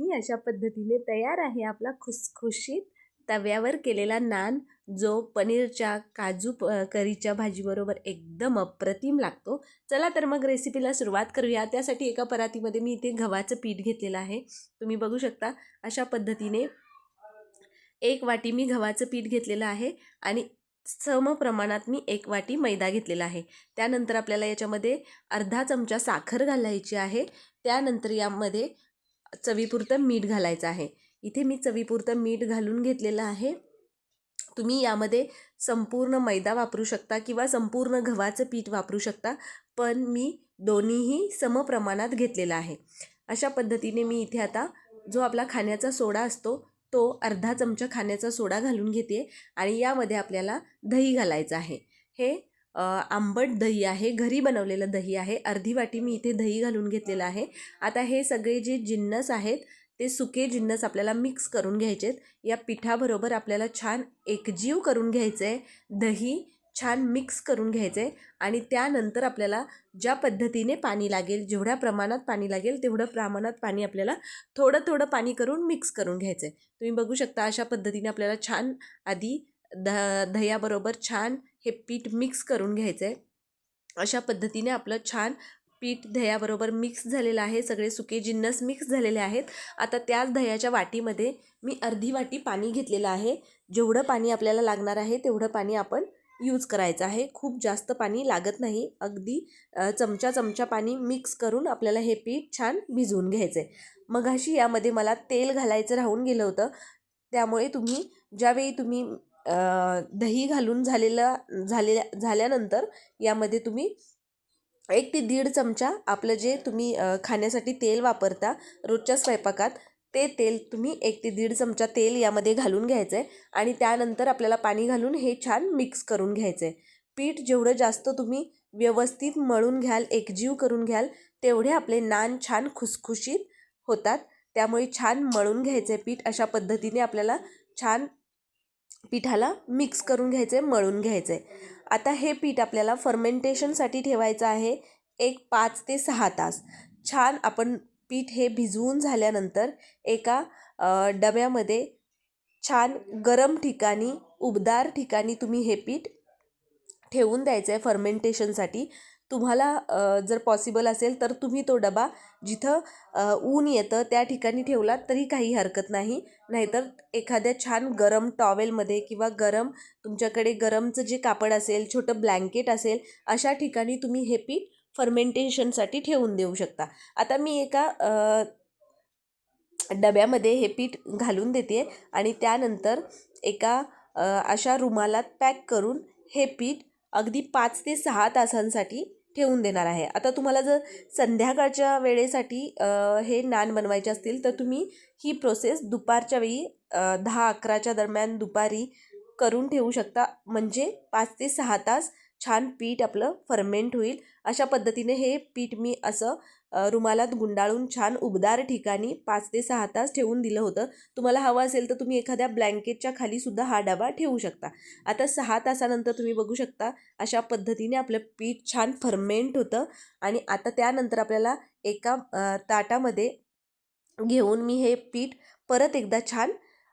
मी अशा पद्धतीने तयार आहे आपला खुसखुशीत तव्यावर केलेला नान. जो पनीरच्या काजू प करीच्या भाजीबरोबर एकदम अप्रतिम लागतो. चला तर मग रेसिपीला सुरुवात करूया. त्यासाठी एका परातीमध्ये मी इथे गव्हाचं पीठ घेतलेलं आहे. तुम्ही बघू शकता अशा पद्धतीने एक वाटी मी गव्हाचं पीठ घेतलेलं आहे आणि सम प्रमाणात मी एक वाटी मैदा घेतलेला आहे. त्यानंतर आपल्याला याच्यामध्ये अर्धा चमचा साखर घालायची आहे. त्यानंतर यामध्ये चवीपुरतं मीठ घालायचं आहे. इथे मी चवीपुरतं मीठ घालून घेतलेलं आहे. तुम्ही यामध्ये संपूर्ण मैदा वापरू शकता किंवा संपूर्ण गव्हाचं पीठ वापरू शकता पण मी दोन्हीही समप्रमाणात घेतलेलं आहे. अशा पद्धतीने मी इथे आता जो आपला खाण्याचा सोडा असतो तो अर्धा चमचा खाण्याचा सोडा घालून घेते आणि यामध्ये आपल्याला दही घालायचं आहे. हे आंबट दही आहे घरी बनवलेलं दही आहे. अर्धी वाटी मी इथे दही घालून घेतलेलं आहे. आता हे सगळे जे जिन्नस आहेत ते सुके जिन्नस आपल्याला मिक्स करून घ्यायचे आहेत या पिठाबरोबर आपल्याला छान एकजीव करून घ्यायचं आहे दही छान मिक्स करून घ्यायचं आहे आणि त्यानंतर आपल्याला ज्या पद्धतीने पाणी लागेल जेवढ्या प्रमाणात पाणी लागेल तेवढं प्रमाणात पाणी आपल्याला थोडं थोडं पाणी करून मिक्स करून घ्यायचं आहे तुम्ही बघू शकता अशा पद्धतीने आपल्याला छान आधी द दह्याबरोबर छान हे पीठ मिक्स करून घ्यायचं आहे अशा पद्धतीने आपलं छान पीठ दह्याबरोबर मिक्स झालेलं आहे. सगळे सुके जिन्नस मिक्स झालेले आहेत. आता त्याच दह्याच्या वाटीमध्ये मी अर्धी वाटी पाणी घेतलेलं आहे. जेवढं पाणी आपल्याला लागणार आहे तेवढं पाणी आपण यूज करायचं आहे. खूप जास्त पाणी लागत नाही. अगदी चमचा चमचा पाणी मिक्स करून आपल्याला हे पीठ छान भिजवून घ्यायचं आहे मघाशी यामध्ये मला तेल घालायचं राहून गेलं होतं. त्यामुळे तुम्ही ज्यावेळी तुम्ही दही घालून झालेलं झालेल्या झाल्यानंतर यामध्ये तुम्ही एक ते दीड चमचा आपलं जे तुम्ही खाण्यासाठी तेल वापरता रोजच्या स्वयंपाकात ते तेल तुम्ही एक ते दीड चमचा तेल यामध्ये घालून घ्यायचं आहे आणि त्यानंतर आपल्याला पाणी घालून हे छान मिक्स करून घ्यायचं आहे पीठ जेवढं जास्त तुम्ही व्यवस्थित मळून घ्याल एकजीव करून घ्याल तेवढे आपले नान छान खुसखुशीत होतात. त्यामुळे छान मळून घ्यायचं आहे पीठ अशा पद्धतीने आपल्याला छान पिठाला मिक्स करून घ्यायचं आहे मळून घ्यायचं. आहे आता हे पीठ आपल्याला फर्मेंटेशनसाठी ठेवायचं आहे एक पाच ते सहा तास. छान आपण पीठ हे भिजवून झाल्यानंतर एका डब्यामध्ये छान गरम ठिकाणी उबदार ठिकाणी तुम्ही हे पीठ ठेवून द्यायचं आहे फर्मेंटेशनसाठी तुम्हाला जर पॉसिबल असेल तर तुम्ही तो डबा जिथं ऊन येतं त्या ठिकाणी ठेवलात तरी काही हरकत नाही. नाहीतर एखाद्या छान गरम टॉवेलमध्ये किंवा गरम तुमच्याकडे गरमचं जे कापड असेल छोटं ब्लँकेट असेल अशा ठिकाणी तुम्ही हे पीठ फर्मेंटेशनसाठी ठेवून देऊ शकता. आता मी एका डब्यामध्ये हे पीठ घालून देते आणि त्यानंतर एका अशा रुमालात पॅक करून हे पीठ अगदी पाच ते सहा तासांसाठी ठेवून देणार आहे. आता तुम्हाला जर संध्याकाळच्या वेळेसाठी हे नान बनवायचे असतील तर तुम्ही ही प्रोसेस दुपारच्या वेळी दहा अकराच्या दरम्यान दुपारी करून ठेवू शकता. म्हणजे पाच ते सहा तास छान पीठ आपलं फर्मेंट होईल. अशा पद्धतीने हे पीठ मी असं रुमालात गुंडाळून छान उबदार ठिकाणी पाच ते सहा तास ठेवून दिलं होतं. तुम्हाला हवं असेल तर तुम्ही एखाद्या ब्लँकेटच्या खालीसुद्धा हा डबा ठेवू शकता. आता सहा तासानंतर तुम्ही बघू शकता अशा पद्धतीने आपलं पीठ छान फर्मेंट होतं आणि आता त्यानंतर आपल्याला एका ताटामध्ये घेऊन मी हे पीठ परत एकदा छान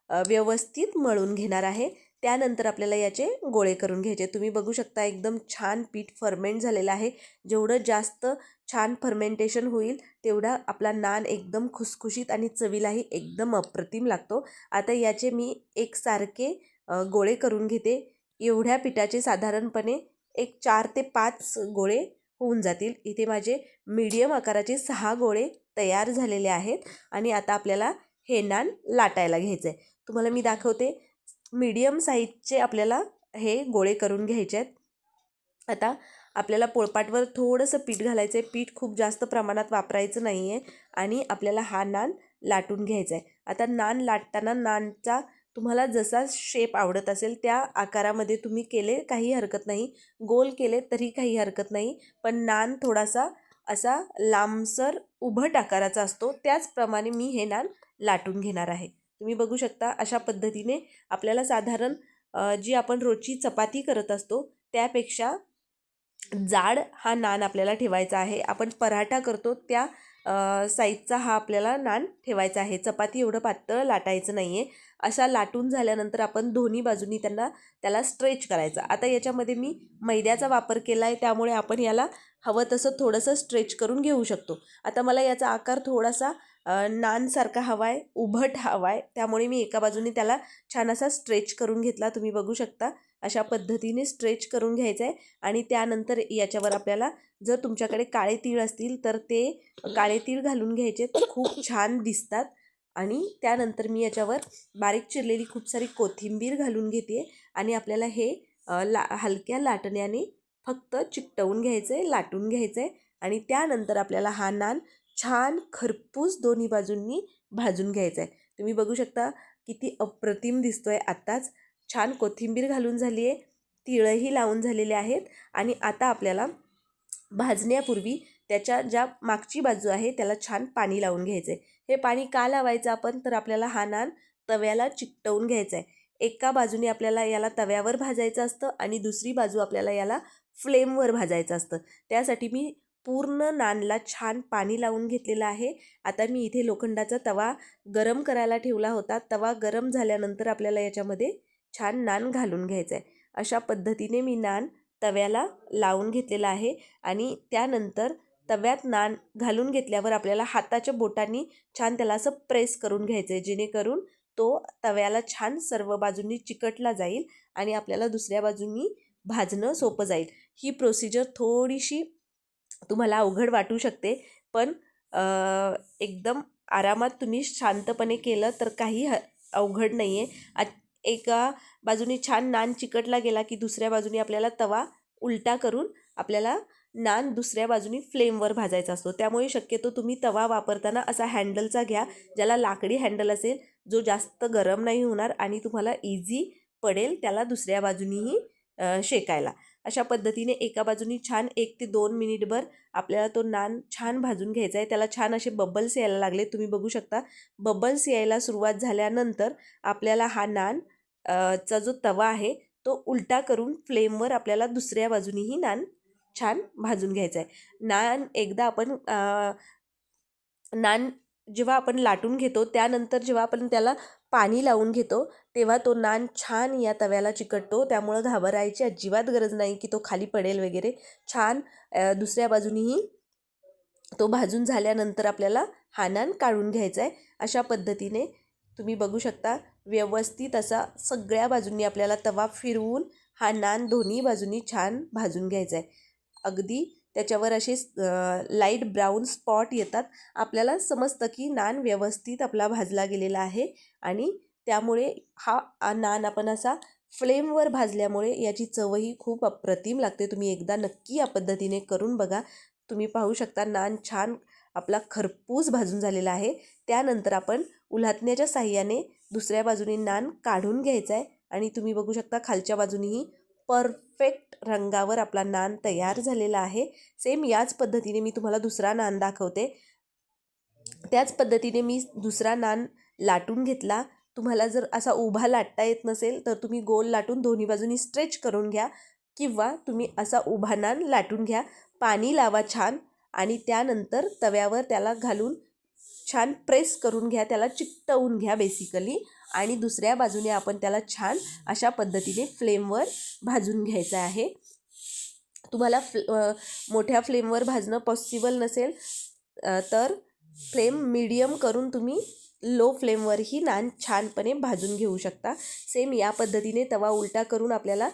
व्यवस्थित मळून घेणार आहे. त्यानंतर आपल्याला याचे गोळे करून घ्यायचे. तुम्ही बघू शकता एकदम छान पीठ फर्मेंट झालेलं आहे. जेवढं जास्त छान फर्मेंटेशन होईल तेवढा आपला नान एकदम खुसखुशीत आणि चवीलाही एकदम अप्रतिम लागतो. आता याचे मी एकसारखे गोळे करून घेते. एवढ्या पिठाचे साधारणपणे एक चार ते पाच गोळे होऊन जातील. इथे माझे मीडियम आकाराचे सहा गोळे तयार झालेले आहेत आणि आता आपल्याला हे नान लाटायला घ्यायचं आहे तुम्हाला मी दाखवते. मीडियम साईजचे आपल्याला हे गोळे करून घ्यायचे आहेत. आता आपल्याला पोळपाटवर थोडंसं पीठ घालायचं आहे पीठ खूप जास्त प्रमाणात वापरायचं नाही आहे आणि आपल्याला हा नान लाटून घ्यायचा आहे आता नान लाटताना नानचा तुम्हाला जसा शेप आवडत असेल त्या आकारामध्ये तुम्ही केले काही हरकत नाही. गोल केले तरी काही हरकत नाही. पण नान थोडासा असा लांबसर उभट आकाराचा असतो. त्याचप्रमाणे मी हे नान लाटून घेणार आहे. तुम्ही बघू शकता अशा पद्धतीने आपल्याला साधारण जी आपण रोजची चपाती करत असतो त्यापेक्षा जाड हा नान आपल्याला ठेवायचा आहे. आपण पराठा करतो त्या साईजचा हा आपल्याला नान ठेवायचा आहे. चपाती एवढं पातळ लाटायचं नाही आहे अशा लाटून झाल्यानंतर आपण दोन्ही बाजूनी त्यांना त्याला स्ट्रेच करायचं. आता याच्यामध्ये मी मैद्याचा वापर केला आहे त्यामुळे आपण याला हवं तसं थोडंसं स्ट्रेच करून घेऊ शकतो. आता मला याचा आकार थोडासा नानसारखा हवा आहे उभट हवा आहे त्यामुळे मी एका बाजूने त्याला छान असा स्ट्रेच करून घेतला. तुम्ही बघू शकता अशा पद्धतीने स्ट्रेच करून घ्यायचं आहे आणि त्यानंतर याच्यावर आपल्याला जर तुमच्याकडे काळे तीळ असतील तर ते काळे तीळ घालून घ्यायचे. खूप छान दिसतात. आणि त्यानंतर मी याच्यावर बारीक चिरलेली खूप सारी कोथिंबीर घालून घेते आणि आपल्याला हे ला हलक्या लाटण्याने फक्त चिकटवून घ्यायचं आहे लाटून घ्यायचं आहे आणि त्यानंतर आपल्याला हा नान छान खरपूस दोन्ही बाजूंनी भाजून घ्यायचा आहे तुम्ही बघू शकता किती अप्रतिम दिसतो आहे आत्ताच छान कोथिंबीर घालून झाली आहे तिळही लावून झालेले आहेत आणि आता आपल्याला भाजण्यापूर्वी त्याच्या ज्या मागची बाजू आहे त्याला छान पाणी लावून घ्यायचं आहे हे पाणी का लावायचं आपण? तर आपल्याला हा नान तव्याला चिकटवून घ्यायचा आहे एका बाजूने आपल्याला याला तव्यावर भाजायचं असतं आणि दुसरी बाजू आपल्याला याला फ्लेमवर भाजायचं असतं. त्यासाठी मी पूर्ण नानला छान पाणी लावून घेतलेलं आहे. आता मी इथे लोखंडाचा तवा गरम करायला ठेवला होता. तवा गरम झाल्यानंतर आपल्याला याच्यामध्ये छान नान घालून घ्यायचं आहे अशा पद्धतीने मी नान तव्याला लावून घेतलेला आहे आणि त्यानंतर तव्यात नान घालून घेतल्यावर आपल्याला हाताच्या बोटांनी छान त्याला असं प्रेस करून घ्यायचं आहे जेणेकरून तो तव्याला छान सर्व बाजूंनी चिकटला जाईल आणि आपल्याला दुसऱ्या बाजूंनी भाजणं सोपं जाईल. ही प्रोसिजर थोडीशी तुम्हाला अवघड वाटू शकते. पण एकदम आरामात तुम्ही शांतपणे केलं तर काही ह अवघड नाही आहे एका बाजूने छान नान चिकटला गेला की दुसऱ्या बाजूने आपल्याला तवा उलटा करून आपल्याला नान दुसऱ्या बाजूनी फ्लेमवर भाजायचा असतो. त्यामुळे शक्यतो तुम्ही तवा वापरताना असा हँडलचा घ्या ज्याला लाकडी हँडल असेल जो जास्त गरम नाही होणार आणि तुम्हाला इझी पडेल त्याला दुसऱ्या बाजूनीही शेकायला. अशा पद्धतीने एका बाजूनी छान एक ते दोन मिनिटभर आपल्याला तो नान छान भाजून घ्यायचा आहे. त्याला छान असे बबल्स यायला लागले. तुम्ही बघू शकता. बबल्स यायला सुरुवात झाल्यानंतर आपल्याला हा नान चा जो तवा आहे तो उलटा करून फ्लेमवर आपल्याला दुसऱ्या बाजूनीही नान छान भाजून घ्यायचा आहे. नान एकदा आपण नान जेव्हा आपण लाटून घेतो त्यानंतर जेव्हा आपण त्याला पाणी लावून घेतो तेव्हा तो नान छान या तव्याला चिकटतो. त्यामुळं घाबरायची अजिबात गरज नाही की तो खाली पडेल वगैरे. छान दुसऱ्या बाजूनीही तो भाजून झाल्यानंतर आपल्याला हा नान काढून घ्यायचा आहे अशा पद्धतीने तुम्ही बघू शकता व्यवस्थित असा सगळ्या बाजूंनी आपल्याला तवा फिरवून हा नान दोन्ही बाजूंनी छान भाजून घ्यायचा आहे अगदी त्याच्यावर असे लाइट ब्राऊन स्पॉट येतात. आपल्याला समजतं की नान व्यवस्थित आपला भाजला गेलेला आहे आणि त्यामुळे हा नान आपण असा फ्लेमवर भाजल्यामुळे याची चवही खूप अप्रतिम लागते. तुम्ही एकदा नक्की या पद्धतीने करून बघा. तुम्ही पाहू शकता नान छान आपला खरपूस भाजून झालेला आहे. त्यानंतर आपण उल्हाटण्याच्या साह्याने दुसऱ्या बाजूने नान काढून घ्यायचा आहे आणि तुम्ही बघू शकता खालच्या बाजूनेही परफेक्ट रंगावर आपला नान तयार झालेला आहे. सेम याच पद्धतीने मी तुम्हाला दुसरा नान दाखवते. त्याच पद्धतीने मी दुसरा नान लाटून घेतला. तुम्हाला जर असा उभा लाटता येत नसेल तर तुम्ही गोल लाटून दोन्ही बाजूनी स्ट्रेच करून घ्या किंवा तुम्ही असा उभा नान लाटून घ्या. पाणी लावा छान आणि त्यानंतर तव्यावर त्याला घालून छान प्रेस करून घ्या. त्याला चिकटवून घ्या बेसिकली. आणि दुसऱ्या बाजूने आपण त्याला छान अशा पद्धतीने फ्लेमवर भाजून घ्यायचं आहे. तुम्हाला फ्ल मोठ्या फ्लेमवर भाजणं पॉसिबल नसेल तर फ्लेम मीडियम करून तुम्ही लो फ्लेमवरही नान छानपणे भाजून घेऊ शकता. सेम या पद्धतीने तवा उलटा करून आपल्याला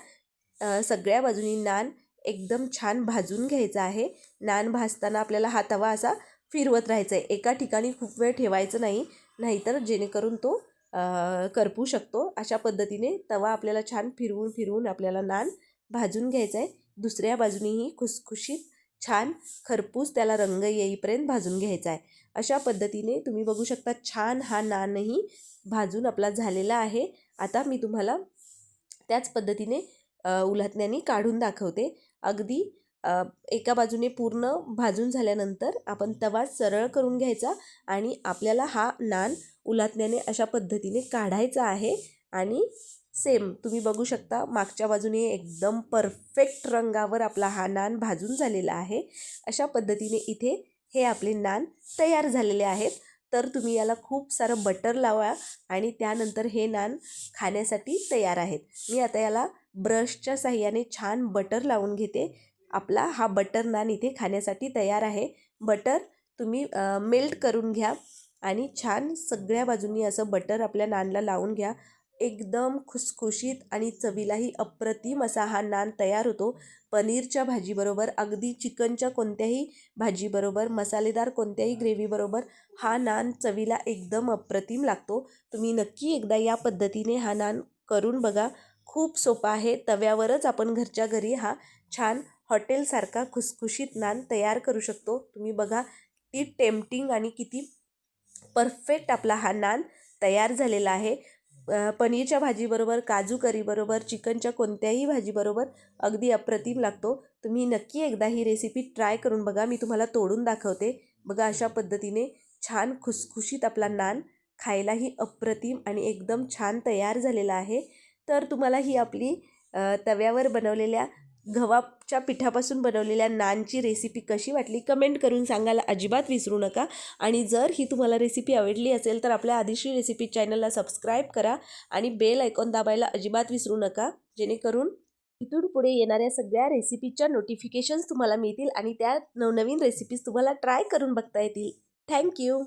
सगळ्या बाजूनी नान एकदम छान भाजून घ्यायचा आहे. नान भाजताना आपल्याला हा तवा असा फिरवत राहायचा आहे एका ठिकाणी खूप वेळ ठेवायचं नाही नाहीतर जेणेकरून तो करपू शकतो. अशा पद्धतीने तवा आपल्याला छान फिरवून फिरवून आपल्याला नान भाजून घ्यायचा आहे दुसऱ्या बाजूनेही खुसखुशीत छान खरपूस त्याला रंग येईपर्यंत भाजून घ्यायचा आहे अशा पद्धतीने तुम्ही बघू शकता छान हा नानही भाजून आपला झालेला आहे. आता मी तुम्हाला त्याच पद्धतीने अ, उलथण्याने काढून दाखवते. अगदी एका बाजूने पूर्ण भाजून झाल्यानंतर आपण तवा सरळ करून घ्यायचा आणि आपल्याला हा नान उलातण्याने अशा पद्धतीने काढायचा आहे. आणि सेम तुम्ही बघू शकता मागच्या बाजूने एकदम परफेक्ट रंगावर आपला हा नान भाजून झालेला आहे. अशा पद्धतीने इथे हे आपले नान तयार झालेले आहेत. तर तुम्ही याला खूप सारं बटर लावा आणि त्यानंतर हे नान खाण्यासाठी तयार आहेत. मी आता याला ब्रशच्या साह्याने छान बटर लावून घेते. आपला हा बटर नान इथे खाण्यासाठी तयार आहे. बटर तुम्ही मेल्ट करून घ्या आणि छान सगळ्या बाजूंनी असं बटर आपल्या नानला लावून घ्या. एकदम खुसखुशीत आणि चवीलाही अप्रतिम असा हा नान तयार होतो. पनीरच्या भाजीबरोबर अगदी चिकनच्या कोणत्याही भाजीबरोबर मसालेदार कोणत्याही ग्रेव्हीबरोबर हा नान चवीला एकदम अप्रतिम लागतो. तुम्ही नक्की एकदा या पद्धतीने हा नान करून बघा. खूप सोपा आहे. तव्यावरच आपण घरच्या घरी हा छान हॉटेलसारखा खुसखुशीत नान तयार करू शकतो. तुम्ही बघा किती टेम्पटिंग आणि किती परफेक्ट आपला हा नान तयार झालेला आहे. पनीरच्या भाजीबरोबर काजू करीबरोबर चिकनच्या कोणत्याही भाजीबरोबर अगदी अप्रतिम लागतो. तुम्ही नक्की एकदा ही रेसिपी ट्राय करून बघा. मी तुम्हाला तोडून दाखवते. बघा अशा पद्धतीने छान खुसखुशीत आपला नान खायलाही अप्रतिम आणि एकदम छान तयार झालेला आहे. तर तुम्हाला ही आपली तव्यावर बनवलेल्या गव्हाच्या पिठापासून बनवलेल्या नानची रेसिपी कशी वाटली? कमेंट करून सांगायला अजिबात विसरू नका. आणि जर ही तुम्हाला रेसिपी आवडली असेल तर आपल्या आदिशी रेसिपी चॅनलला सबस्क्राईब करा आणि बेल ऐकॉन दाबायला अजिबात विसरू नका. जेणेकरून इथून पुढे येणाऱ्या सगळ्या रेसिपीच्या नोटिफिकेशन्स तुम्हाला मिळतील आणि त्या नवनवीन रेसिपीज तुम्हाला ट्राय करून बघता येतील. थँक्यू